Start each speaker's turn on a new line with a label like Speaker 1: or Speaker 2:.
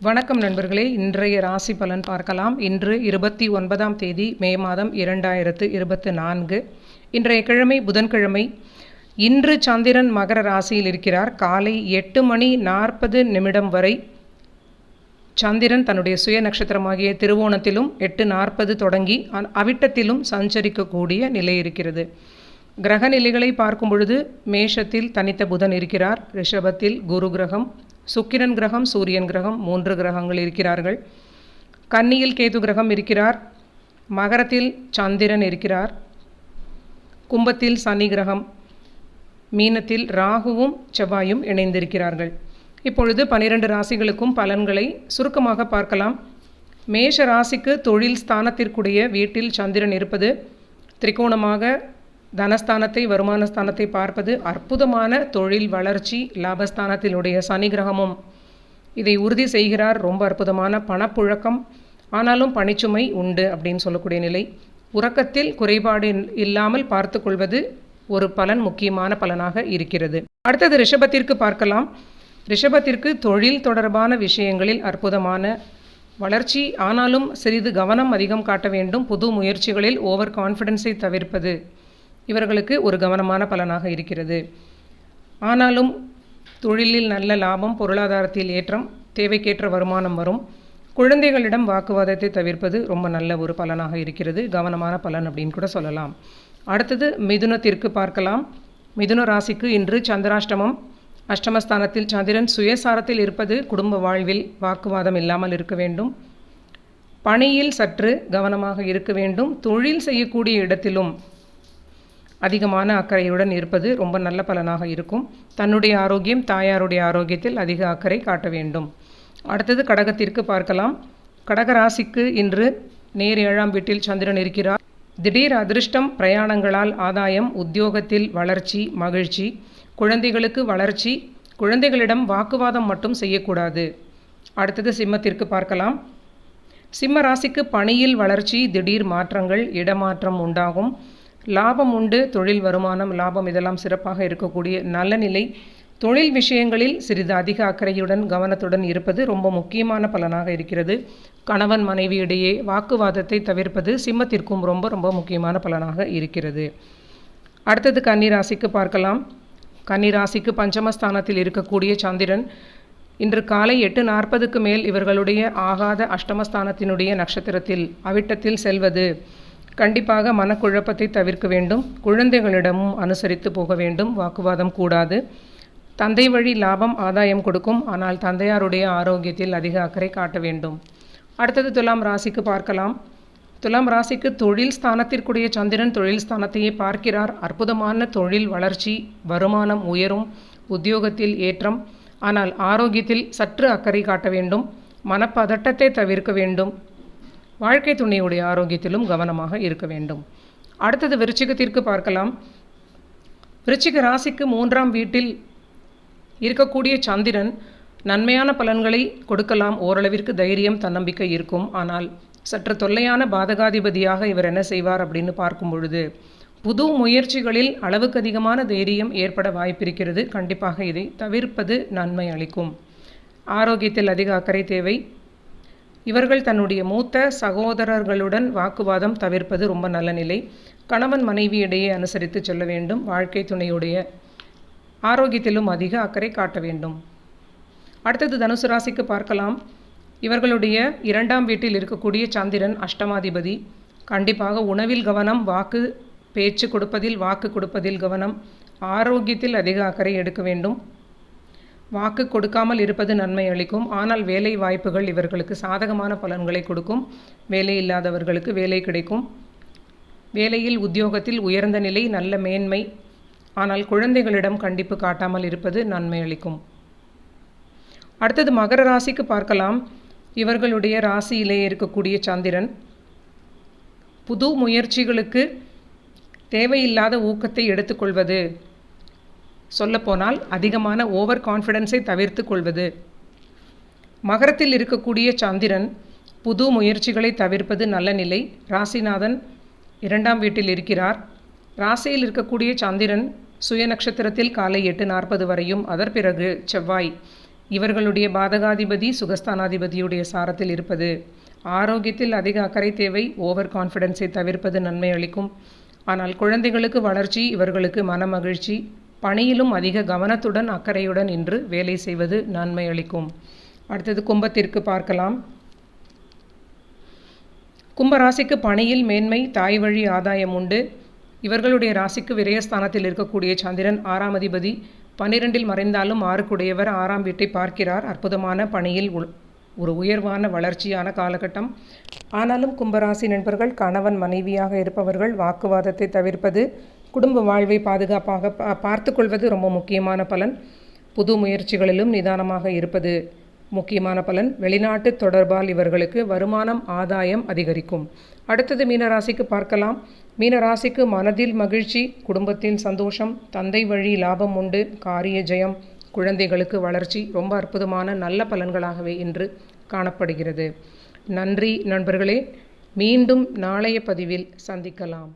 Speaker 1: வணக்கம் நண்பர்களே. இன்றைய ராசி பலன் பார்க்கலாம். இன்று இருபத்தி ஒன்பதாம் தேதி மே மாதம் இரண்டாயிரத்து இருபத்து நான்கு. இன்றைய கிழமை புதன்கிழமை. இன்று சந்திரன் மகர ராசியில் இருக்கிறார். காலை எட்டு மணி நாற்பது நிமிடம் வரை சந்திரன் தன்னுடைய சுய நட்சத்திரமாகிய திருவோணத்திலும் எட்டு நாற்பது தொடங்கி அ- அவிட்டத்திலும் சஞ்சரிக்கக்கூடிய நிலை இருக்கிறது. கிரக நிலைகளை பார்க்கும் பொழுது மேஷத்தில் தனித்த புதன் இருக்கிறார். ரிஷபத்தில் குரு கிரகம் சுக்கிரன் கிரகம் சூரியன் கிரகம் மூன்று கிரகங்கள் இருக்கிறார்கள். கன்னியில் கேது கிரகம் இருக்கிறார். மகரத்தில் சந்திரன் இருக்கிறார். கும்பத்தில் சனி கிரகம். மீனத்தில் ராகுவும் செவ்வாயும் இணைந்திருக்கிறார்கள். இப்பொழுது பனிரெண்டு ராசிகளுக்கும் பலன்களை சுருக்கமாக பார்க்கலாம். மேஷ ராசிக்கு தொழில் ஸ்தானத்திற்குடைய வீட்டில் சந்திரன் இருப்பது திரிகோணமாக தனஸ்தானத்தை வருமானஸ்தானத்தை பார்ப்பது அற்புதமான தொழில் வளர்ச்சி லாபஸ்தானத்தினுடைய சனி கிரகமும் இதை உறுதி செய்கிறார். ரொம்ப அற்புதமான பணப்புழக்கம். ஆனாலும் பணிச்சுமை உண்டு அப்படின்னு சொல்லக்கூடிய நிலை. உறக்கத்தில் குறைபாடு இல்லாமல் பார்த்து கொள்வது ஒரு பலன் முக்கியமான பலனாக இருக்கிறது. அடுத்தது ரிஷபத்திற்கு பார்க்கலாம். ரிஷபத்திற்கு தொழில் தொடர்பான விஷயங்களில் அற்புதமான வளர்ச்சி. ஆனாலும் சிறிது கவனம் அதிகம் காட்ட வேண்டும். புது முயற்சிகளில் ஓவர் கான்ஃபிடென்ஸை தவிர்ப்பது. இவர்களுக்கு ஒரு கவனமான பலனாக இருக்கிறது. ஆனாலும் தொழிலில் நல்ல லாபம் பொருளாதாரத்தில் ஏற்றம் தேவைக்கேற்ற வருமானம் வரும். குழந்தைகளிடம் வாக்குவாதத்தை தவிர்ப்பது ரொம்ப நல்ல ஒரு பலனாக இருக்கிறது. கவனமான பலன் அப்படின்னு கூட சொல்லலாம். அடுத்தது மிதுனத்திற்கு பார்க்கலாம். மிதுன ராசிக்கு இன்று சந்திராஷ்டமம். அஷ்டமஸ்தானத்தில் சந்திரன் சுயசாரத்தில் இருப்பது குடும்ப வாழ்வில் வாக்குவாதம் இல்லாமல் இருக்க வேண்டும். பணியில் சற்று கவனமாக இருக்க வேண்டும். தொழில் செய்யக்கூடிய இடத்திலும் அதிகமான அக்கறையுடன் இருப்பது ரொம்ப நல்ல பலனாக இருக்கும். தன்னுடைய ஆரோக்கியம் தாயாருடைய ஆரோக்கியத்தில் அதிக அக்கறை காட்ட வேண்டும். அடுத்தது கடகத்திற்கு பார்க்கலாம். கடகராசிக்கு இன்று நேர் ஏழாம் வீட்டில் சந்திரன் இருக்கிறார். திடீர் அதிர்ஷ்டம் பிரயாணங்களால் ஆதாயம் உத்தியோகத்தில் வளர்ச்சி மகிழ்ச்சி குழந்தைகளுக்கு வளர்ச்சி குழந்தைகளிடம் வாக்குவாதம் மட்டும் செய்யக்கூடாது. அடுத்தது சிம்மத்திற்கு பார்க்கலாம். சிம்ம ராசிக்கு பணியில் வளர்ச்சி திடீர் மாற்றங்கள் இடமாற்றம் உண்டாகும். லாபம் உண்டு தொழில் வருமானம் லாபம் இதெல்லாம் சிறப்பாக இருக்கக்கூடிய நல்ல நிலை. தொழில் விஷயங்களில் சிறிது அதிக அக்கறையுடன் கவனத்துடன் இருப்பது ரொம்ப முக்கியமான பலனாக இருக்கிறது. கணவன் மனைவியிடையே வாக்குவாதத்தை தவிர்ப்பது சிம்மத்திற்கும் ரொம்ப ரொம்ப முக்கியமான பலனாக இருக்கிறது. அடுத்தது கன்னி ராசிக்கு பார்க்கலாம். கன்னி ராசிக்கு பஞ்சமஸ்தானத்தில் இருக்கக்கூடிய சந்திரன் இன்று காலை எட்டு நாற்பதுக்கு மேல் இவர்களுடைய ஆகாத அஷ்டமஸ்தானத்தினுடைய நட்சத்திரத்தில் அவிட்டத்தில் செல்வது. கண்டிப்பாக மனக்குழப்பத்தை தவிர்க்க வேண்டும். குழந்தைகளிடமும் அனுசரித்து போக வேண்டும். வாக்குவாதம் கூடாது. தந்தை வழி லாபம் ஆதாயம் கொடுக்கும். ஆனால் தந்தையாருடைய ஆரோக்கியத்தில் அதிக அக்கறை காட்ட வேண்டும். அடுத்தது துலாம் ராசிக்கு பார்க்கலாம். துலாம் ராசிக்கு தொழில் ஸ்தானத்திற்குரிய சந்திரன் தொழில் ஸ்தானத்தையே பார்க்கிறார். அற்புதமான தொழில் வளர்ச்சி வருமானம் உயரும் உத்தியோகத்தில் ஏற்றம். ஆனால் ஆரோக்கியத்தில் சற்று அக்கறை காட்ட வேண்டும். மனப்பதட்டத்தை தவிர்க்க வேண்டும். வாழ்க்கை துணையுடைய ஆரோக்கியத்திலும் கவனமாக இருக்க வேண்டும். அடுத்தது விருச்சிகத்திற்கு பார்க்கலாம். விருச்சிக ராசிக்கு மூன்றாம் வீட்டில் இருக்கக்கூடிய சந்திரன் நன்மையான பலன்களை கொடுக்கலாம். ஓரளவிற்கு தைரியம் தன்னம்பிக்கை இருக்கும். ஆனால் சற்று தொல்லையான பாதகாதிபதியாக இவர் என்ன செய்வார் அப்படின்னு பார்க்கும் பொழுது புது முயற்சிகளில் அளவுக்கு அதிகமான தைரியம் ஏற்பட வாய்ப்பிருக்கிறது. கண்டிப்பாக இதை தவிர்ப்பது நன்மை அளிக்கும். ஆரோக்கியத்தில் அதிக அக்கறை தேவை. இவர்கள் தன்னுடைய மூத்த சகோதரர்களுடன் வாக்குவாதம் தவிர்ப்பது ரொம்ப நல்ல நிலை. கணவன் மனைவியிடையே அனுசரித்து செல்ல வேண்டும். வாழ்க்கை துணையுடைய ஆரோக்கியத்திலும் அதிக அக்கறை காட்ட வேண்டும். அடுத்தது தனுசு ராசிக்கு பார்க்கலாம். இவர்களுடைய இரண்டாம் வீட்டில் இருக்கக்கூடிய சந்திரன் அஷ்டமாதிபதி. கண்டிப்பாக உணவில் கவனம் வாக்கு பேச்சு கொடுப்பதில் வாக்கு கொடுப்பதில் கவனம். ஆரோக்கியத்தில் அதிக அக்கறை எடுக்க வேண்டும். வாக்கு கொடுக்காமல் இருப்பது நன்மை அளிக்கும். ஆனால் வேலை வாய்ப்புகள் இவர்களுக்கு சாதகமான பலன்களை கொடுக்கும். வேலை இல்லாதவர்களுக்கு வேலை கிடைக்கும். வேலையில் உத்தியோகத்தில் உயர்ந்த நிலை நல்ல மேன்மை. ஆனால் குழந்தைகளிடம் கண்டிப்பு காட்டாமல் இருப்பது நன்மை அளிக்கும். அடுத்தது மகர ராசிக்கு பார்க்கலாம். இவர்களுடைய ராசியிலே இருக்கக்கூடிய சந்திரன் புது முயற்சிகளுக்கு தேவையில்லாத ஊக்கத்தை எடுத்துக்கொள்வது. சொல்லப்போனால் அதிகமான ஓவர் கான்ஃபிடென்ஸை தவிர்த்து கொள்வது. மகரத்தில் இருக்கக்கூடிய சந்திரன் புது முயற்சிகளை தவிர்ப்பது நல்ல நிலை. ராசிநாதன் இரண்டாம் வீட்டில் இருக்கிறார். ராசியில் இருக்கக்கூடிய சந்திரன் சுய நட்சத்திரத்தில் காலை எட்டு நாற்பது வரையும். அதன் பிறகு செவ்வாய். இவர்களுடைய பாதகாதிபதி சுகஸ்தானாதிபதியுடைய சாரத்தில் இருப்பது. ஆரோக்கியத்தில் அதிக அக்கறை தேவை. ஓவர் கான்ஃபிடென்ஸை தவிர்ப்பது நன்மை அளிக்கும். ஆனால் குழந்தைகளுக்கு வளர்ச்சி இவர்களுக்கு மனமகிழ்ச்சி பணியிலும் அதிக கவனத்துடன் அக்கறையுடன் இன்று வேலை செய்வது நன்மை அளிக்கும். அடுத்தது கும்பத்திற்கு பார்க்கலாம். கும்பராசிக்கு பணியில் மேன்மை தாய் வழி ஆதாயம் உண்டு. இவர்களுடைய ராசிக்கு விரயஸ்தானத்தில் இருக்கக்கூடிய சந்திரன் ஆறாம் அதிபதி. பன்னிரெண்டில் மறைந்தாலும் ஆறுக்குடையவர் ஆறாம் வீட்டை பார்க்கிறார். அற்புதமான பணியில் ஒரு உயர்வான வளர்ச்சியான காலகட்டம். ஆனாலும் கும்பராசி நண்பர்கள் கணவன் மனைவியாக இருப்பவர்கள் வாக்குவாதத்தை தவிர்ப்பது குடும்ப வாழ்வை பாதுகாப்பாக பார்த்து கொள்வது ரொம்ப முக்கியமான பலன். புது முயற்சிகளிலும் நிதானமாக இருப்பது முக்கியமான பலன். வெளிநாட்டு தொடர்பால் இவர்களுக்கு வருமானம் ஆதாயம் அதிகரிக்கும். அடுத்தது மீனராசிக்கு பார்க்கலாம். மீனராசிக்கு மனதில் மகிழ்ச்சி குடும்பத்தில் சந்தோஷம் தந்தை வழி லாபம் உண்டு காரிய ஜெயம் குழந்தைகளுக்கு வளர்ச்சி ரொம்ப அற்புதமான நல்ல பலன்களாகவே இன்று காணப்படுகிறது. நன்றி நண்பர்களே. மீண்டும் நாளைய பதிவில் சந்திக்கலாம்.